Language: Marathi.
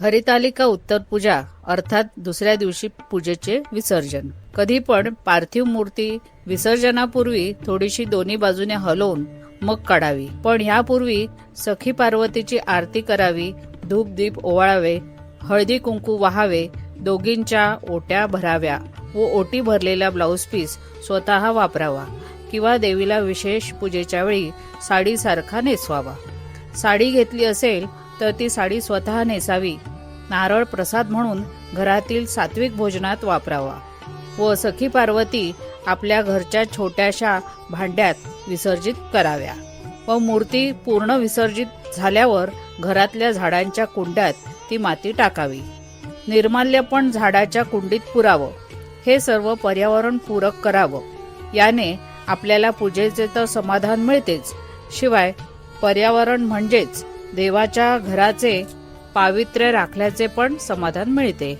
हरितालिका उत्तर पूजा अर्थात दुसऱ्या दिवशी पूजेचे विसर्जन. कधी पण पार्थिव मूर्ती विसर्जनापूर्वी थोडीशी दोन्ही बाजूने हलवून मग काढावी. पण ह्यापूर्वी सखी पार्वतीची आरती करावी धूप दीप ओवाळावे हळदी कुंकू वाहावे दोघींच्या ओट्या भराव्या व ओटी भरलेला ब्लाऊज पीस स्वतः वापरावा किंवा देवीला विशेष पूजेच्या वेळी साडीसारखा नेसवावा. साडी घेतली असेल तर ती साडी स्वतः नेसावी नारळ प्रसाद म्हणून घरातील सात्विक भोजनात वापरावा. व सखी पार्वती आपल्या घरच्या छोट्याशा भांड्यात विसर्जित कराव्या. व मूर्ती पूर्ण विसर्जित झाल्यावर घरातल्या झाडांच्या कुंड्यात ती माती टाकावी. निर्माल्य पण झाडाच्या कुंडीत पुरावं. हे सर्व पर्यावरण पूरक करावं. याने आपल्याला पूजेचे तर समाधान मिळतेच. शिवाय पर्यावरण म्हणजेच देवाच्या घराचे पावित्र्य राखल्याचे पण समाधान मिळते.